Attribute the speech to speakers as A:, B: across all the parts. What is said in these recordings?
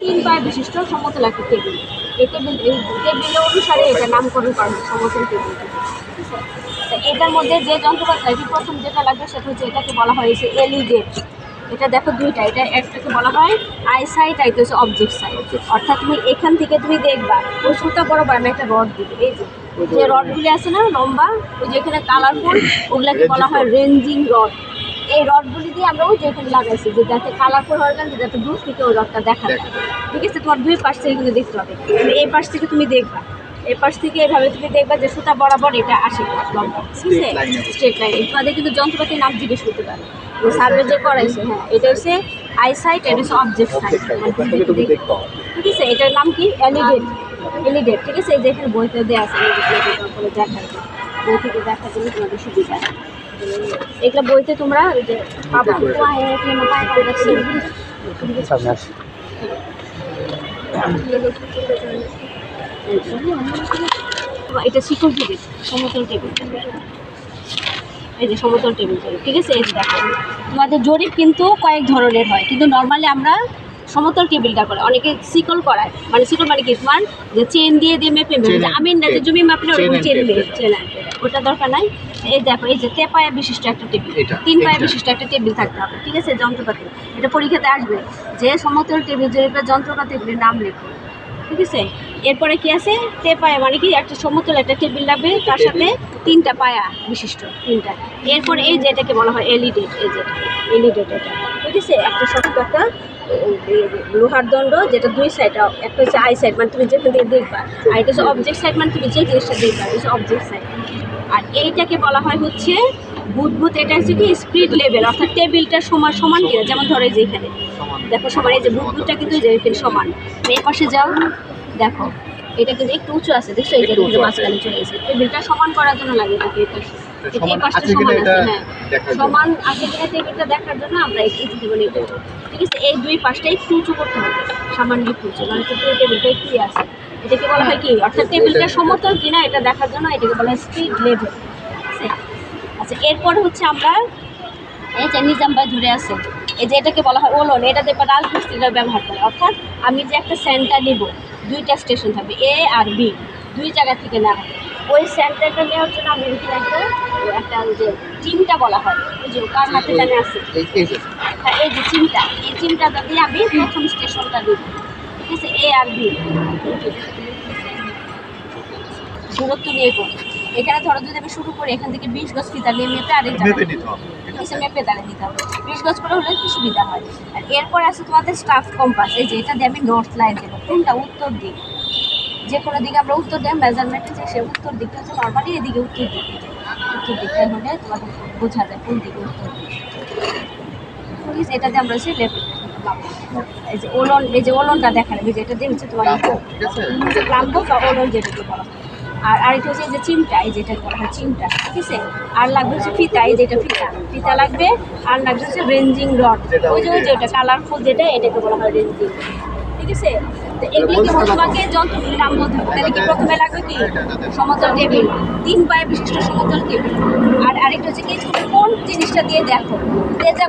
A: তিন পায়ে বিশিষ্ট সমতল একটা টেবিল এই টেবিল এই টেবিল অনুসারে এটা নামকরণ করা হয় সমতল টেবিল এটার মধ্যে যে যন্ত্রপাতি প্রথম যেটা লাগবে সেটা হচ্ছে এটাকে বলা হয় যে এলিগেট এটা দেখো দুইটা এটা একটাকে বলা হয় আই সাইড আর হচ্ছে অবজেক্ট সাইড অর্থাৎ তুমি এখান থেকে তুমি দেখবা ওই সুতা বরাবর আমি একটা রড দিবে এই যে। যে রডগুলি আছে না লম্বা ওই যে এখানে কালারফুল ওগুলাকে বলা হয় রেঞ্জিং রড এই রডগুলি দিয়ে আমরা ওই যে এখানে লাগাইছি যে যাতে কালারফুল হওয়ার কারণে যাতে দূর থেকে ওই রডটা দেখা যায়। ঠিক আছে তোমার দুই পাশ থেকে কিন্তু দেখতে হবে। তুমি এই পাশ থেকে তুমি দেখবা। এই পাশ থেকে এভাবে তুমি দেখবা যে সুতা বরাবর এটা আসে। লম্বা ঠিক আছে। স্ট্রেট লাইন তোমাদের কিন্তু যন্ত্রপাতির নাম জিজ্ঞেস করতে পারে। যে সার্ভে যে করাইছে হ্যাঁ এটা হচ্ছে আই সাইট এটা হচ্ছে অবজেক্ট সাইট
B: দেখতে হবে
A: ঠিক আছে এটার নাম কি? এলিডেট এলিডেট ঠিক আছে? এই যে এখানে বইতে দেওয়া আছে বলে দেখা যায়। বই থেকে দেখার জন্য তোমাদের সুবিধা এগুলো বইতে তোমরা ওই যে পাবা। রাখছি।
B: সামনে আসি
A: এটা শিকল টেবিল সমতল টেবিল এই যে সমতল টেবিল ঠিক আছে? এই দেখো। তোমাদের জরিপ কিন্তু কয়েক ধরনের হয় কিন্তু নর্মালি আমরা সমতল টেবিলটা করে অনেকে শিকল করায়। মানে শিকল মানে কি? তোমার যে চেন দিয়ে দিয়ে মেপে মেপে যে আমি না যে জমি মাপলে ওরকম চেন। চেন ওটা দরকার নাই। এই দেখো এই যে তেপায়া বিশিষ্ট একটা টেবিল
B: এটা,
A: তিন পায়া বিশিষ্ট একটা টেবিল থাকতে হবে ঠিক আছে? যন্ত্রপাতি। এটা পরীক্ষাতে আসবে। যে সমতল টেবিল জরিপের যন্ত্রপাতিগুলির নাম লেখো ঠিক আছে? এরপরে কি আছে? তে পায়া মানে কি? একটা সমতল একটা টেবিল লাগবে তার সাথে তিনটা পায়া বিশিষ্ট তিনটা। এরপরে এই যে এটাকে বলা হয় এলিডেট এই যে এলিডেট এটা ঠিক আছে? একটা শক্ত একটা যে লোহার দণ্ড যেটা দুই সাইড একটা হচ্ছে আই সাইড মানে তুমি যেখান থেকে দেখবা আর এটা হচ্ছে অবজেক্ট সাইড মানে তুমি যে জিনিসটা দেখবা এটা হচ্ছে অবজেক্ট সাইড আর এইটাকে বলা হয় হচ্ছে বুদবুদ এটা হচ্ছে কি স্পিড লেভেল অর্থাৎ টেবিলটা সমান সমান কিনা যেমন ধরো যে এখানে। দেখো সমান এই যে বুদবুদটা কিন্তু এখানে সমান। এই পাশে যাও দেখো এটা কিন্তু একটু উঁচু আছে দেখছ? এই যে। মাঝখানে চলে গেছে। টেবিলটা সমান করার জন্য লাগে এটাকে এই
B: সমান আছে কিনা এটা
A: হ্যাঁ।
B: দেখার জন্য।
A: সমান আছে কিনা টেবিলটা দেখার জন্য আমরা এই জীবনে ঠিক আছে? এই দুই পাশটা একটু উঁচু করতে হবে। সামান্য একটু উঁচু মানে কিন্তু টেবিলটা একটু আছে। এটাকে বলা হয় কি? অর্থাৎ টেবিলটা সমতল কিনা এটা দেখার জন্য এটাকে বলা হয় স্পিড লেভেল আছে আচ্ছা এরপরে হচ্ছে আমরা এই যে নিজাম ভাই ধরে আছে এই যে এটাকে বলা হয় ওলন এটা দেখবে রাজমিস্ত্রিরা ব্যবহার করে। অর্থাৎ আমি যে একটা সেন্টার নিব দুইটা স্টেশন থাকবে এ আর বি দুই জায়গা থেকে নেওয়া হবে ওই সেন্টারটা নেওয়ার জন্য আমি একটা একটা যে চিমটা বলা হয় ওই যে কার হাতে জানে আছে।
B: এই যে
A: হ্যাঁ এই যে চিমটা এই চিমটাটা দিয়ে আমি প্রথম স্টেশনটা দিই ঠিক আছে এ আর বি। দূরত্ব নিয়ে করব এখানে ধরো যদি আমি শুরু করি এখান থেকে বিশ গজ ফিতা নিয়ে মেপে আরেক জায়গায় মেপে তাহলে দিতে হবে। বিশ গজ করে হলে কি সুবিধা হয়? আর এরপর আছে তোমাদের স্টাফ কম্পাস এই যে এটা দিয়ে আমি নর্থ লাইন দেবো। কোনটা? উত্তর দিক। যে কোনো দিকে আমরা উত্তর দেব মেজারমেন্টে যে সে উত্তর দিকটা হচ্ছে নর্মালি এদিকে উত্তর দিক। উত্তর দিকটা হলে তোমাদের বোঝা যায় কোন দিকে উত্তর দিক। ঠিক আছে এটা দিয়ে আমরা হচ্ছে লেফট এই যে ওলন এই যে ওলনটা দেখালে এই যে এটা দিয়ে হচ্ছে তোমার?
B: লাম্ব
A: বা ওলন যেটাকে বলা। আর আরেকটা হচ্ছে এই যে চিমটা এই যেটা বলা হয় চিমটা ঠিক আছে? আর লাগবে হচ্ছে ফিতা এই যেটা ফিতা। ফিতা লাগবে আর লাগবে হচ্ছে রেঞ্জিং রড ওই যে ওই যে ওটা কালারফুল যেটা এটাকে বলা হয় রেঞ্জিং ঠিক আছে? কি নাম তাহলে কি প্রথমে লাগবে কি? আর আরেকটা কোন জিনিসটা দিয়ে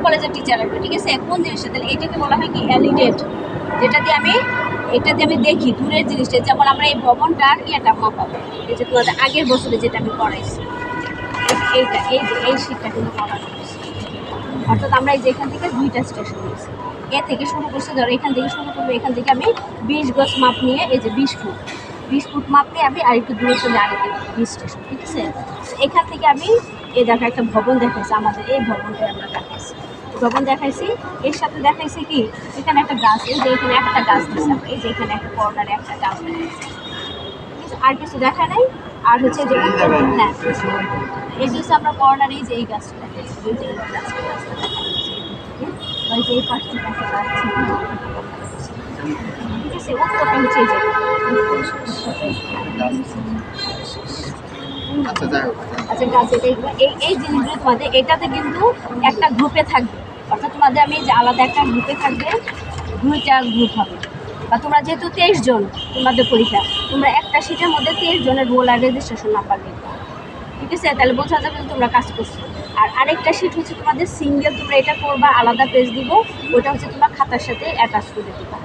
A: কলেজের টিচার লাগবে ঠিক আছে? কোন জিনিসটা? তাহলে এটাকে বলা হয় কি অ্যালিডেট যেটা দিয়ে আমি, এটা দিয়ে আমি দেখি, দূরের জিনিসটা। যেমন আমরা এই ভবনটার ইয়েটা মাপাবো এই যে তোমাদের আগের বছরে যেটা আমি করাইছি। এইটা, এই যে, এই শীটটা কিন্তু অর্থাৎ আমরা এই যে এখান থেকে দুইটা স্টেশন নিয়েছি। এ থেকে শুরু করছি, ধরো এখান থেকে শুরু করব, এখান থেকে আমি বিশ গজ মাপ নিয়ে এই যে বিশ ফুট বিশ ফুট মাপ নিয়ে আমি আরেকটু দূরে চলে আরেকটু বিশ স্টেশন ঠিক আছে? এখান থেকে আমি এ দেখা একটা ভবন দেখাইছি, আমাদের এই ভবনটা আমরা দেখাইছি। ভবন দেখাইছি, এর সাথে দেখাইছি কি? এখানে একটা গাছ, এই যে এখানে একটা গাছ দিচ্ছে আমরা এই যে এখানে একটা কর্নারে একটা গাছ দেখাইছি আর কিছু দেখা নাই? আর হচ্ছে যে হ্যাঁ এই যে আমরা কর্নারে এই যে এই গাছটা দেখাইছি এই গাছটা। ওই যে এই পাশে এই যে
B: আচ্ছা
A: আচ্ছা গাছ এটা এই এই জিনিসগুলো তোমাদের এটাতে কিন্তু একটা গ্রুপে থাকবে। অর্থাৎ তোমাদের আমি যে আলাদা একটা গ্রুপে থাকবে দুইটা গ্রুপ হবে। বা তোমরা যেহেতু তেইশ জন তোমাদের পরীক্ষা তোমরা একটা সিটের মধ্যে তেইশ জনের রোল আর রেজিস্ট্রেশন নাম্বার দিবে ঠিক আছে তাহলে বোঝা যাবে তোমরা কাজ করছ। আর আরেকটা শিট হচ্ছে তোমাদের সিঙ্গেল তোমরা এটা করবা, আলাদা পেজ দিব, ওটা হচ্ছে তোমরা খাতার সাথে অ্যাটাচ করে দিবা।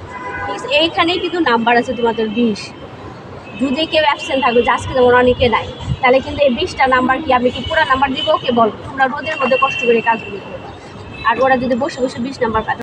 A: ঠিক আছে এইখানেই কিন্তু নাম্বার আছে তোমাদের বিশ। যদি কেউ অ্যাবসেন্ট থাকবে যে আজকে যেমন অনেকে নাই, তাহলে কিন্তু এই বিশটা নাম্বার কি আমি কি পুরো নাম্বার দিব? ওকে বল। তোমরা রোদের মধ্যে কষ্ট করে কাজগুলি কাজগুলো করো। আর ওরা যদি বসে বসে বিশ নাম্বার পায়